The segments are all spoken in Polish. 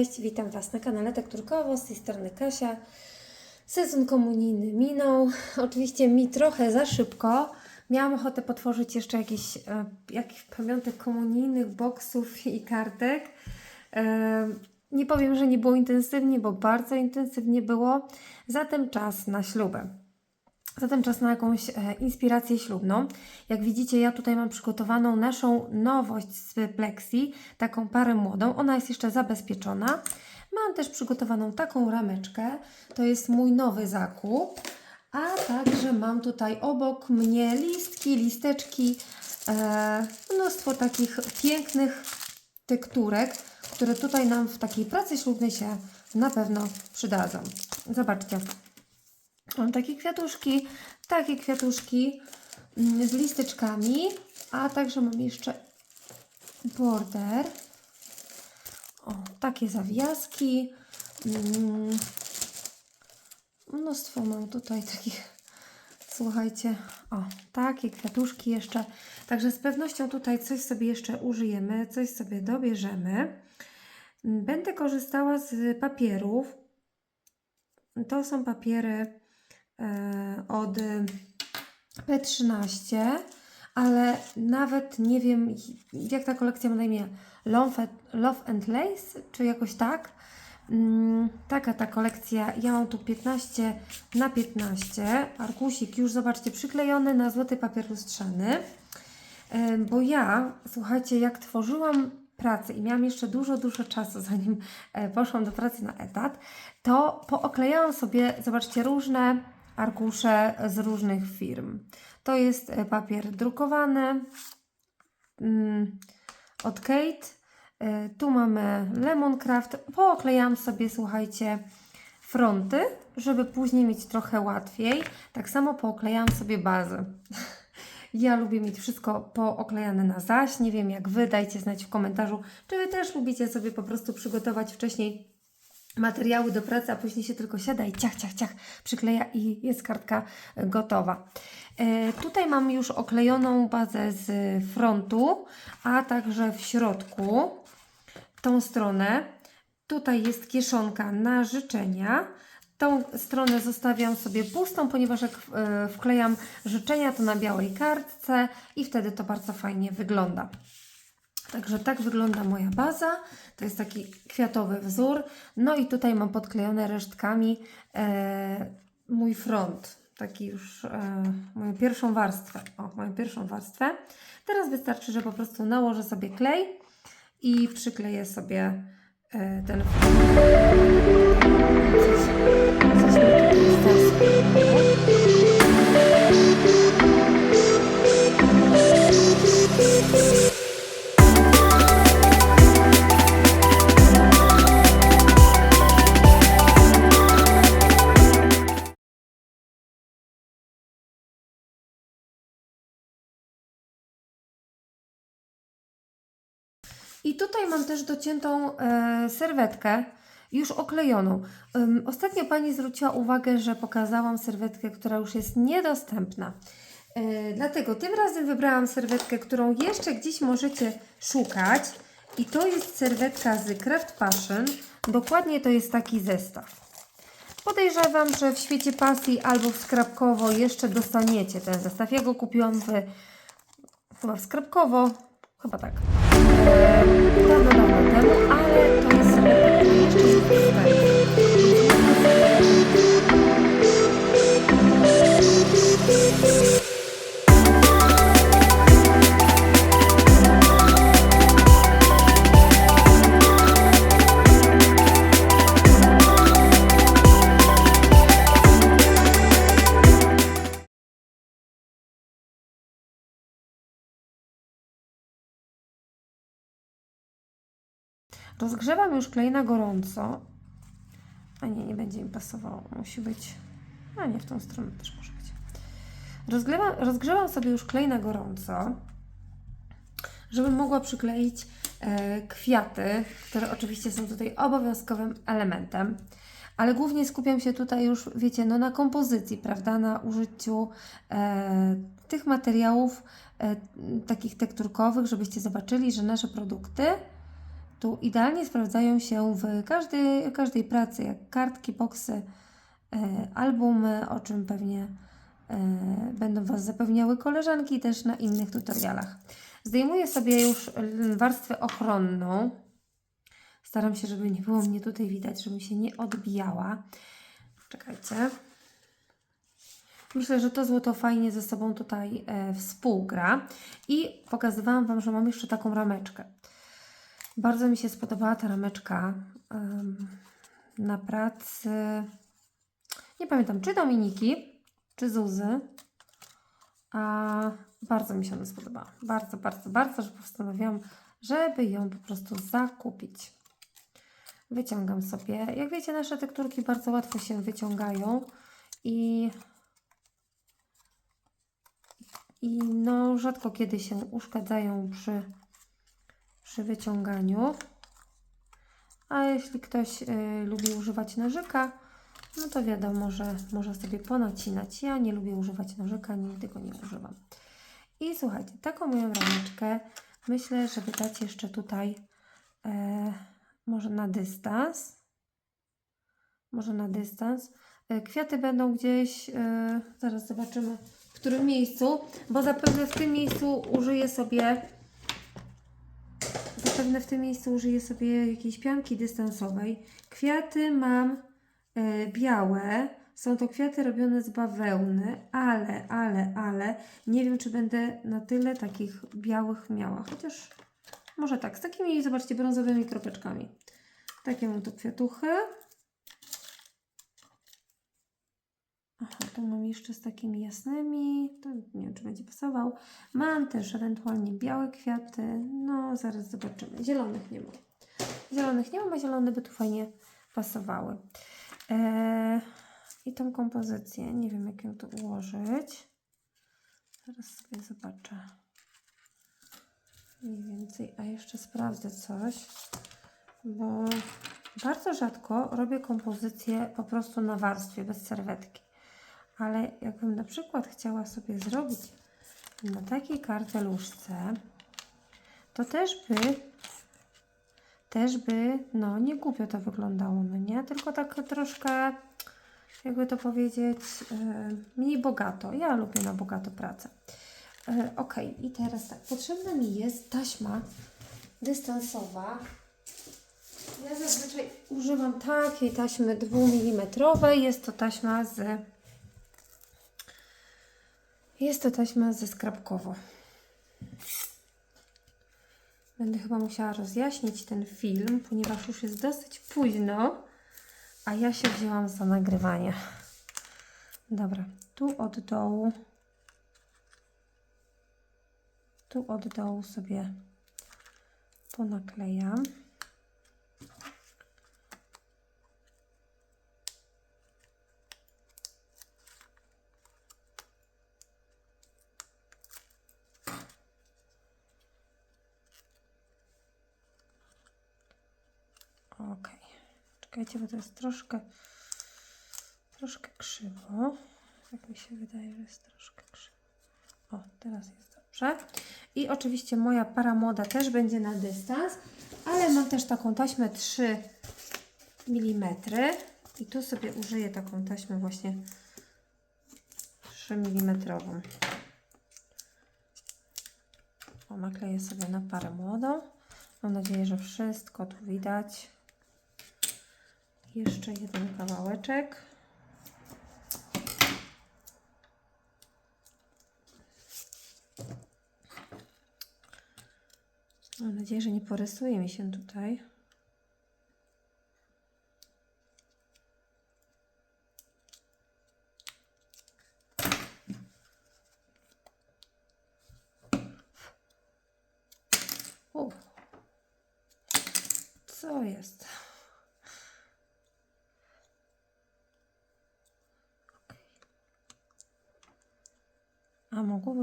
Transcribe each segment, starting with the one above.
Cześć, witam Was na kanale Tekturkowo, z tej strony Kasia. Sezon komunijny minął, oczywiście mi trochę za szybko. Miałam ochotę potworzyć jeszcze jakiś, e, jakiś pamiątek komunijnych boksów i kartek. E, nie powiem, że nie było intensywnie, bo bardzo intensywnie było. Zatem czas na ślubę. Zatem czas na jakąś e, inspirację ślubną. Jak widzicie, ja tutaj mam przygotowaną naszą nowość z Plexi, taką parę młodą. Ona jest jeszcze zabezpieczona. Mam też przygotowaną taką rameczkę. To jest mój nowy zakup. A także mam tutaj obok mnie listki, listeczki, e, mnóstwo takich pięknych tekturek, które tutaj nam w takiej pracy ślubnej się na pewno przydadzą. Zobaczcie. Mam takie kwiatuszki, takie kwiatuszki mm, z listeczkami, a także mam jeszcze border. O, takie zawiaski. Mm, Mnóstwo mam tutaj takich, słuchajcie, o, takie kwiatuszki jeszcze. Także z pewnością tutaj coś sobie jeszcze użyjemy, coś sobie dobierzemy. Będę korzystała z papierów. To są papiery od P13, ale nawet nie wiem, jak ta kolekcja ma na imię. Love, Love and Lace, czy jakoś tak. Mm, taka ta kolekcja. Ja mam tu 15 na 15. Arkusik już, zobaczcie, przyklejony na złoty papier lustrzany. E, Bo ja, słuchajcie, jak tworzyłam pracę i miałam jeszcze dużo, dużo czasu, zanim e, poszłam do pracy na etat, to pooklejałam sobie, zobaczcie, różne arkusze z różnych firm. To jest e, papier drukowany mm, od Kate. E, Tu mamy Lemoncraft. Pooklejałam sobie, słuchajcie, fronty, żeby później mieć trochę łatwiej. Tak samo pooklejałam sobie bazy. Ja lubię mieć wszystko pooklejane na zaś. Nie wiem jak Wy, dajcie znać w komentarzu, czy Wy też lubicie sobie po prostu przygotować wcześniej materiały do pracy, a później się tylko siada i ciach, ciach, ciach przykleja i jest kartka gotowa. E, tutaj mam już oklejoną bazę z frontu, a także w środku tą stronę. Tutaj jest kieszonka na życzenia. Tą stronę zostawiam sobie pustą, ponieważ jak e, wklejam życzenia, to na białej kartce i wtedy to bardzo fajnie wygląda. Także tak wygląda moja baza. To jest taki kwiatowy wzór. No i tutaj mam podklejone resztkami e, mój front. Taki już e, moją pierwszą warstwę. O, moją pierwszą warstwę. Teraz wystarczy, że po prostu nałożę sobie klej i przykleję sobie e, ten front. Coś, coś I tutaj mam też dociętą e, serwetkę, już oklejoną. Ostatnio Pani zwróciła uwagę, że pokazałam serwetkę, która już jest niedostępna. E, dlatego tym razem wybrałam serwetkę, którą jeszcze gdzieś możecie szukać. I to jest serwetka z Craft Passion. Dokładnie to jest taki zestaw. Podejrzewam, że w świecie pasji albo w skrapkowo jeszcze dostaniecie ten zestaw. Ja go kupiłam w, chyba w skrapkowo, chyba tak. Eee, dawno, dawno temu, ale to jest jeszcze jest Rozgrzewam już klej na gorąco. A nie, nie będzie mi pasowało. Musi być. A nie, w tą stronę też może być. Rozgrzewam, rozgrzewam sobie już klej na gorąco, żebym mogła przykleić e, kwiaty, które oczywiście są tutaj obowiązkowym elementem. Ale głównie skupiam się tutaj już, wiecie, no na kompozycji, prawda, na użyciu e, tych materiałów e, takich tekturkowych, żebyście zobaczyli, że nasze produkty tu idealnie sprawdzają się w każdej, każdej pracy, jak kartki, boksy, e, albumy, o czym pewnie e, będą Was zapewniały koleżanki też na innych tutorialach. Zdejmuję sobie już warstwę ochronną. Staram się, żeby nie było mnie tutaj widać, żebym się nie odbijała. Czekajcie. Myślę, że to złoto fajnie ze sobą tutaj e, współgra. I pokazywałam Wam, że mam jeszcze taką rameczkę. Bardzo mi się spodobała ta rameczka na pracy. Nie pamiętam, czy Dominiki, czy Zuzy. A bardzo mi się ona spodobała. Bardzo, bardzo, bardzo, że postanowiłam, żeby ją po prostu zakupić. Wyciągam sobie. Jak wiecie, nasze tekturki bardzo łatwo się wyciągają i i no rzadko kiedy się uszkadzają przy, przy wyciąganiu. A jeśli ktoś y, lubi używać nożyka, no to wiadomo, że może sobie ponacinać. Ja nie lubię używać nożyka, nigdy go nie używam. I słuchajcie, taką moją rameczkę myślę, żeby dać jeszcze tutaj e, może na dystans. Może na dystans. E, Kwiaty będą gdzieś, e, zaraz zobaczymy w którym miejscu, bo zapewne w tym miejscu użyję sobie zapewne w tym miejscu użyję sobie jakiejś pianki dystansowej. Kwiaty mam e, białe, są to kwiaty robione z bawełny, ale, ale, ale nie wiem, czy będę na tyle takich białych miała, chociaż może tak, z takimi, zobaczcie, brązowymi kropeczkami. Takie mam tu kwiatuchy. Aha, tu mam jeszcze z takimi jasnymi, to nie wiem, czy będzie pasował. Mam też ewentualnie białe kwiaty, no zaraz zobaczymy. Zielonych nie mam. Zielonych nie mam, a zielone by tu fajnie pasowały. Eee, I tą kompozycję, nie wiem jak ją tu ułożyć. Zaraz sobie zobaczę. Mniej więcej, a jeszcze sprawdzę coś, bo bardzo rzadko robię kompozycję po prostu na warstwie, bez serwetki. Ale jakbym na przykład chciała sobie zrobić na takiej karteluszce, to też by, też by, no nie głupio to wyglądało, no nie? Tylko tak troszkę, jakby to powiedzieć, e, mniej bogato. Ja lubię na bogato pracę. E, ok, i teraz tak, potrzebna mi jest taśma dystansowa. Ja zazwyczaj używam takiej taśmy 2 mm. Jest to taśma z jest to taśma ze skrapkowo. Będę chyba musiała rozjaśnić ten film, ponieważ już jest dosyć późno, a ja się wzięłam za nagrywanie. Dobra, tu od dołu, tu od dołu sobie ponaklejam. Ok. Czekajcie, bo to jest troszkę, troszkę krzywo. Tak mi się wydaje, że jest troszkę krzywo. O, teraz jest dobrze. I oczywiście moja paramoda też będzie na dystans, ale mam też taką taśmę 3 mm. I tu sobie użyję taką taśmę właśnie 3 mm. O, nakleję sobie na parę młodą. Mam nadzieję, że wszystko tu widać. Jeszcze jeden kawałeczek. Mam nadzieję, że nie porysuje mi się tutaj. U. Co jest?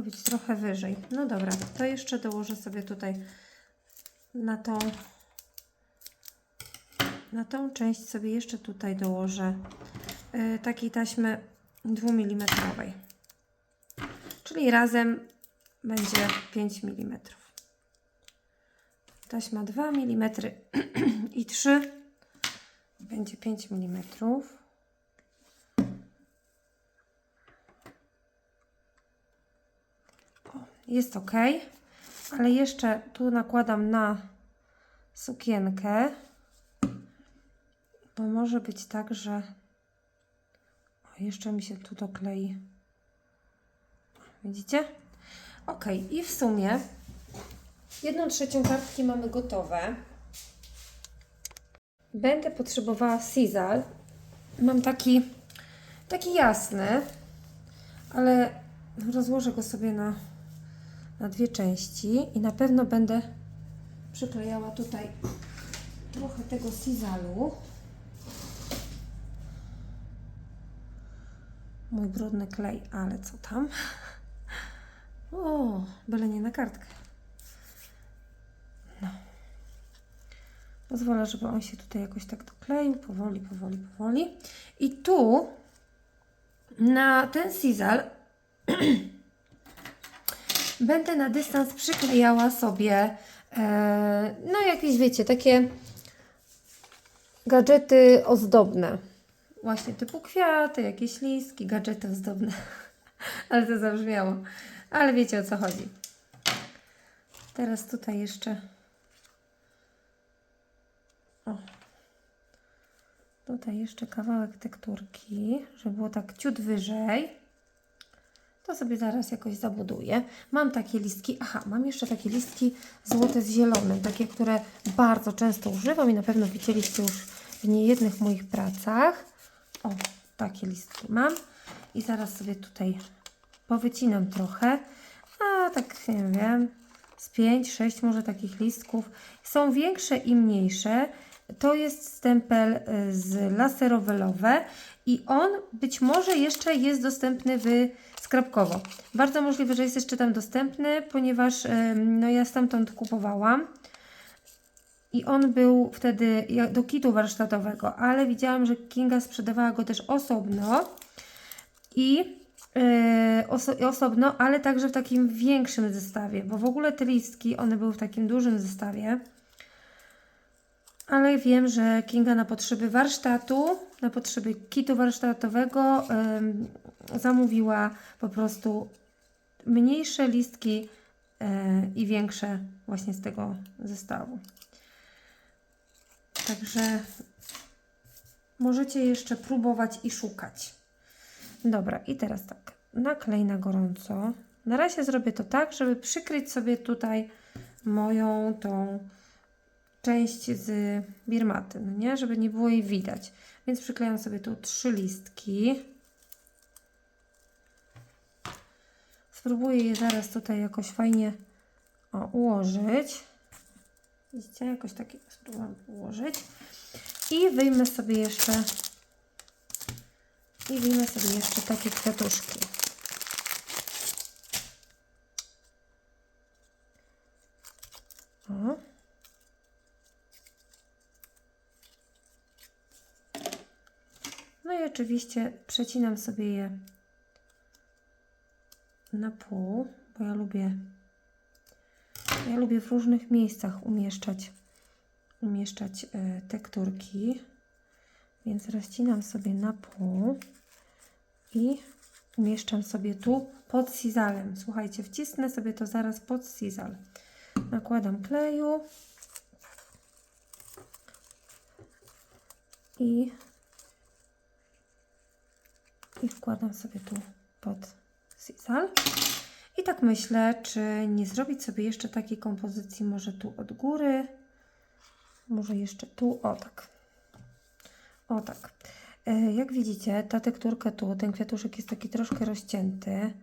Być trochę wyżej. No dobra, to jeszcze dołożę sobie tutaj na tą na tą część sobie jeszcze tutaj dołożę y, takiej taśmy 2 mm. Czyli razem będzie 5 mm. taśma 2 mm i 3 będzie 5 mm. O, jest ok, ale jeszcze tu nakładam na sukienkę, bo może być tak, że o, jeszcze mi się tu doklei. Widzicie? Ok, i w sumie jedną trzecią kartki mamy gotowe. Będę potrzebowała Sizal. Mam taki, taki jasny, ale rozłożę go sobie na, na dwie części i na pewno będę przyklejała tutaj trochę tego Sizalu. Mój brudny klej, ale co tam? O, byle nie na kartkę. No. Pozwolę, żeby on się tutaj jakoś tak dokleił. Powoli, powoli, powoli. I tu na ten sizal będę na dystans przyklejała sobie e, no jakieś, wiecie, takie gadżety ozdobne. Właśnie typu kwiaty, jakieś listki, gadżety ozdobne. Ale to zabrzmiało. Ale wiecie o co chodzi. Teraz tutaj jeszcze. O. Tutaj jeszcze kawałek tekturki, żeby było tak ciut wyżej. To sobie zaraz jakoś zabuduję. Mam takie listki. Aha, mam jeszcze takie listki złote z zielonym, takie, które bardzo często używam i na pewno widzieliście już w niejednych moich pracach. O, takie listki mam. I zaraz sobie tutaj powycinam trochę, a tak nie wiem, z 5-6 może takich listków. Są większe i mniejsze. To jest stempel y, z laserowelowe i on być może jeszcze jest dostępny w skrapkowo. Bardzo możliwe, że jest jeszcze tam dostępny, ponieważ no ja stamtąd kupowałam. I on był wtedy do kitu warsztatowego, ale widziałam, że Kinga sprzedawała go też osobno i yy, oso- osobno, ale także w takim większym zestawie, bo w ogóle te listki, one były w takim dużym zestawie. Ale wiem, że Kinga na potrzeby warsztatu, na potrzeby kitu warsztatowego zamówiła po prostu mniejsze listki yy, i większe właśnie z tego zestawu. Także możecie jeszcze próbować i szukać. Dobra, i teraz tak. Naklej na gorąco. Na razie zrobię to tak, żeby przykryć sobie tutaj moją tą część z birmaty, no nie? Żeby nie było jej widać. Więc przyklejam sobie tu trzy listki. Spróbuję je zaraz tutaj jakoś fajnie o, ułożyć. Widzicie? Jakoś tak spróbuję ułożyć. I wyjmę sobie jeszcze i wyjmę sobie jeszcze takie kwiatuszki. O. No i oczywiście przecinam sobie je na pół, bo ja lubię ja lubię w różnych miejscach umieszczać umieszczać e, tekturki. Więc rozcinam sobie na pół i umieszczam sobie tu pod sizalem. Słuchajcie, wcisnę sobie to zaraz pod sizal. Nakładam kleju i, i wkładam sobie tu pod sizal. I tak myślę, czy nie zrobić sobie jeszcze takiej kompozycji, może tu od góry, może jeszcze tu, o tak. O tak. E, Jak widzicie, ta tekturka tu, ten kwiatuszek jest taki troszkę rozcięty,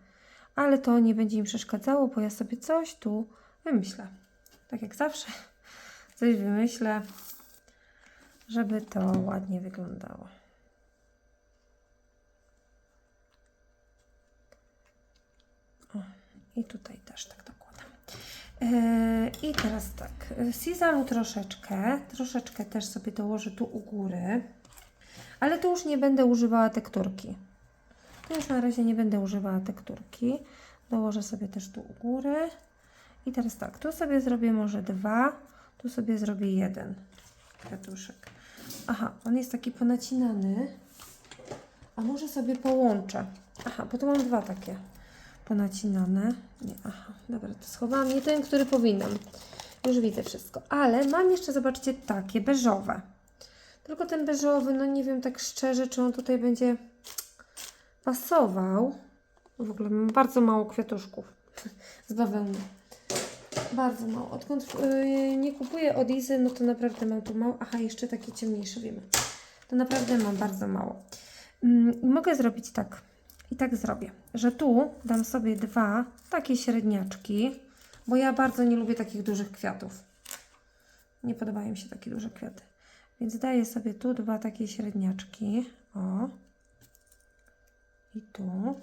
ale to nie będzie mi przeszkadzało, bo ja sobie coś tu wymyślę. Tak jak zawsze, coś wymyślę, żeby to ładnie wyglądało. O, i tutaj też tak dokładam. E, I teraz tak, Sizalu troszeczkę, troszeczkę też sobie dołożę tu u góry, ale tu już nie będę używała tekturki. Tu już na razie nie będę używała tekturki. Dołożę sobie też tu u góry. I teraz tak, tu sobie zrobię może dwa, Tu sobie zrobię jeden kwiatuszek. Aha, on jest taki ponacinany. A może sobie połączę. Aha, bo tu mam dwa takie ponacinane. Nie, aha, dobra, to schowałam nie ten, który powinnam. Już widzę wszystko. Ale mam jeszcze, zobaczcie, takie beżowe. Tylko ten beżowy, no nie wiem tak szczerze, czy on tutaj będzie pasował. W ogóle mam bardzo mało kwiatuszków z bawełny. Bardzo mało. Odkąd yy, nie kupuję od Izy, no to naprawdę mam tu mało. Aha, jeszcze takie ciemniejsze, wiemy. To naprawdę mam bardzo mało. I mogę zrobić tak. I tak zrobię, że tu dam sobie dwa takie średniaczki, bo ja bardzo nie lubię takich dużych kwiatów. Nie podobają mi się takie duże kwiaty. Więc daję sobie tu dwa takie średniaczki. O. I tu.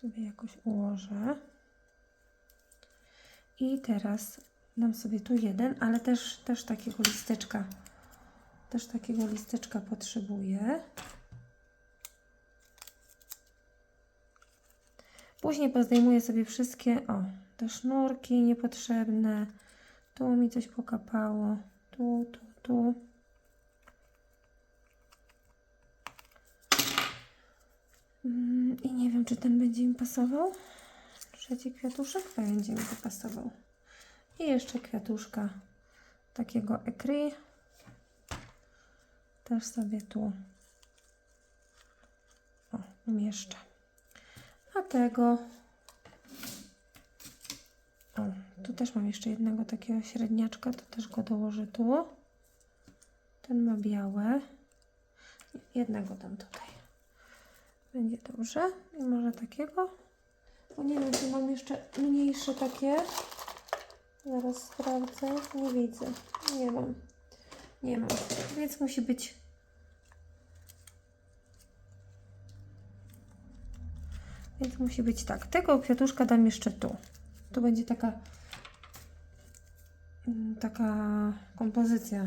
Sobie jakoś ułożę. I teraz dam sobie tu jeden, ale też, też takiego listeczka. Też takiego listeczka potrzebuję. Później pozdejmuję sobie wszystkie, o, te sznurki niepotrzebne. Tu mi coś pokapało. Tu, tu, tu. Mm, I nie wiem, czy ten będzie mi pasował. Trzeci kwiatuszek będzie mi to pasował. I jeszcze kwiatuszka takiego ekry. Też sobie tu o, umieszczę. A tego o, tu też mam jeszcze jednego takiego średniaczka, to też go dołożę tu. Ten ma białe. Jednego dam tutaj. Będzie dobrze. I może takiego. Bo nie wiem, czy mam jeszcze mniejsze takie. Zaraz sprawdzę. Nie widzę. Nie mam. Nie mam. Więc musi być. Więc musi być tak. Tego kwiatuszka dam jeszcze tu. Tu będzie taka mm, taka kompozycja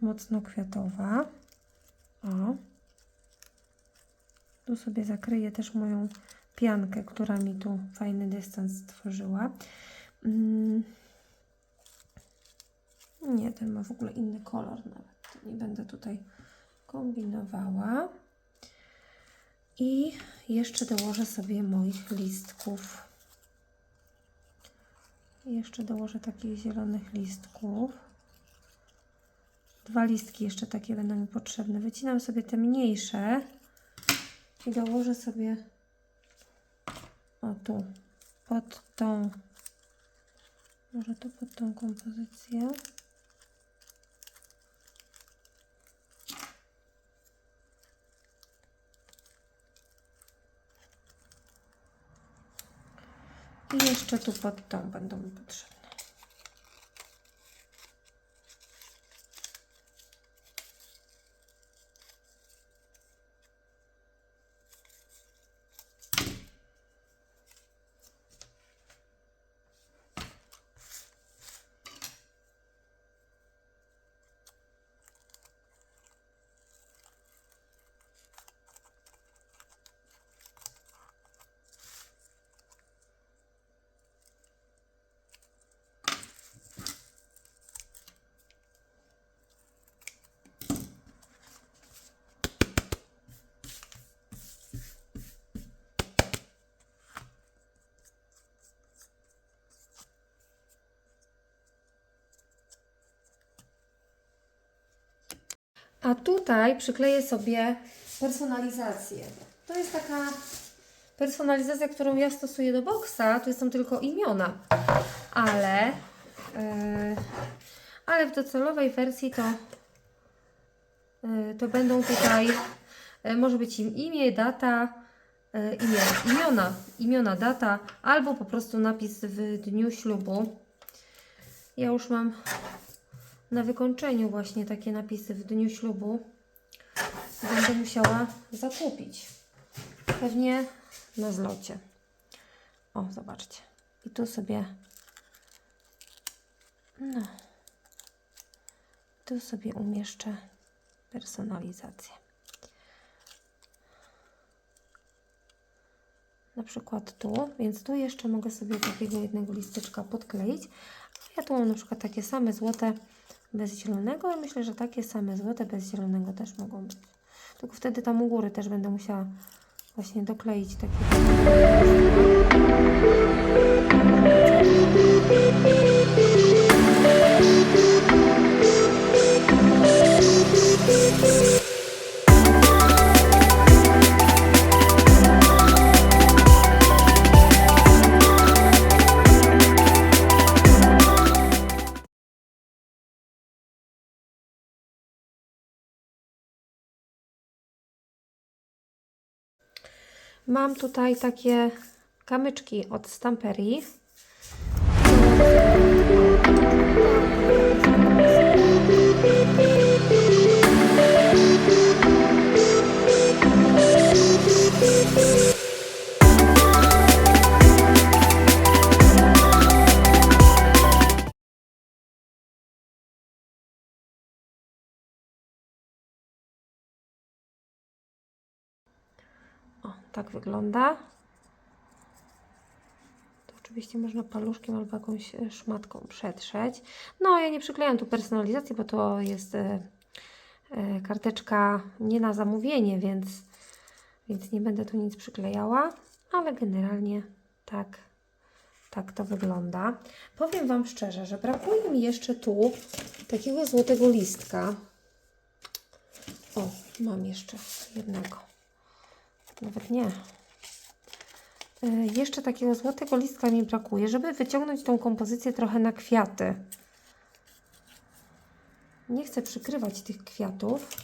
mocno kwiatowa. O. Tu sobie zakryję też moją piankę, która mi tu fajny dystans stworzyła. Mm. Nie, ten ma w ogóle inny kolor nawet. Nie będę tutaj kombinowała. I jeszcze dołożę sobie moich listków. Jeszcze dołożę takich zielonych listków. Dwa listki jeszcze takie będą mi potrzebne. Wycinam sobie te mniejsze i dołożę sobie o tu, pod tą, może to pod tą kompozycję. I jeszcze tu pod tą będą mi potrzebne. A tutaj przykleję sobie personalizację. To jest taka personalizacja, którą ja stosuję do boksa. Tu są tylko imiona, ale, yy, ale w docelowej wersji to, yy, to będą tutaj, yy, może być im imię, data, yy, imię, imiona, imiona, data, albo po prostu napis w dniu ślubu. Ja już mam na wykończeniu właśnie takie napisy w dniu ślubu będę musiała zakupić. Pewnie na zlocie. O, zobaczcie. I tu sobie no tu sobie umieszczę personalizację. na przykład tu, więc tu jeszcze mogę sobie takiego jednego listeczka podkleić. Ja tu mam na przykład takie same złote bez zielonego i myślę, że takie same złote bez zielonego też mogą być. Tylko wtedy tam u góry też będę musiała właśnie dokleić takie. Mam tutaj takie kamyczki od Stamperii. Tak wygląda. To oczywiście można paluszkiem albo jakąś e, szmatką przetrzeć. No, ja nie przyklejam tu personalizacji, bo to jest e, e, karteczka nie na zamówienie, więc, więc nie będę tu nic przyklejała, ale generalnie tak, tak to wygląda. Powiem Wam szczerze, że brakuje mi jeszcze tu takiego złotego listka. O, mam jeszcze jednego. Nawet nie. Y, Jeszcze takiego złotego listka mi brakuje, żeby wyciągnąć tą kompozycję trochę na kwiaty. Nie chcę przykrywać tych kwiatów,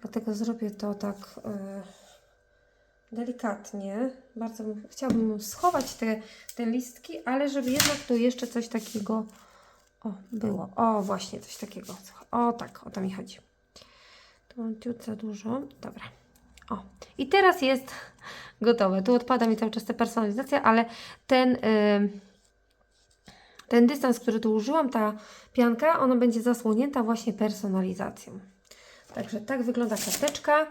dlatego zrobię to tak y, delikatnie. Bardzo bym, chciałabym schować te, te listki, ale żeby jednak tu jeszcze coś takiego o, było. O, właśnie coś takiego. O, tak, o to mi chodzi. Tu mam ciut za dużo. Dobra. O, i teraz jest gotowe. Tu odpada mi cały czas ta personalizacja, ale ten, y, ten dystans, który tu użyłam, ta pianka, ona będzie zasłonięta właśnie personalizacją. Także tak wygląda karteczka.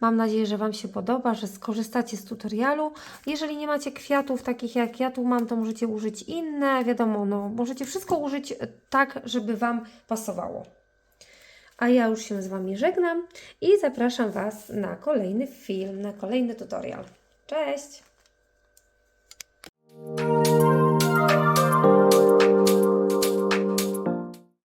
Mam nadzieję, że Wam się podoba, że skorzystacie z tutorialu. Jeżeli nie macie kwiatów takich jak ja tu mam, to możecie użyć inne. Wiadomo, no, możecie wszystko użyć tak, żeby Wam pasowało. A ja już się z Wami żegnam i zapraszam Was na kolejny film, na kolejny tutorial. Cześć!